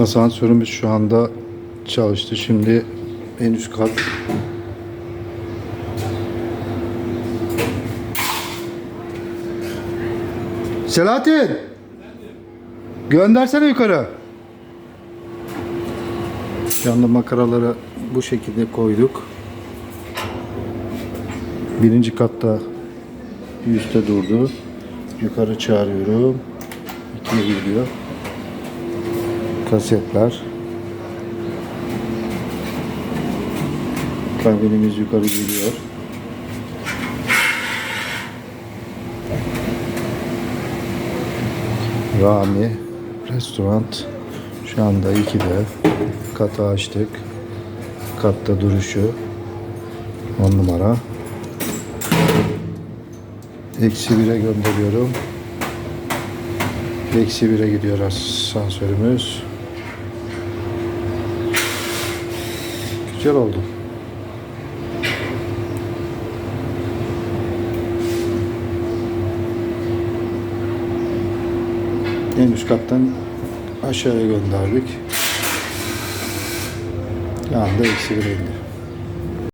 Asansörümüz şu anda çalıştı. Şimdi en üst kat. Selahattin! Göndersene yukarı. Anda makaraları bu şekilde koyduk. Birinci katta üstte durdu. Yukarı çağırıyorum. İkiye gidiyor. Kasetler. Kabinimiz yukarı geliyor. Rami Restoran şu anda 2'de katı açtık. Katta duruşu 10 numara. Eksi 1'e gönderiyorum. Eksi 1'e gidiyor asansörümüz. Güzel oldu. En üst kattan aşağıya gönderdik. Şu anda eksi 1'e indi.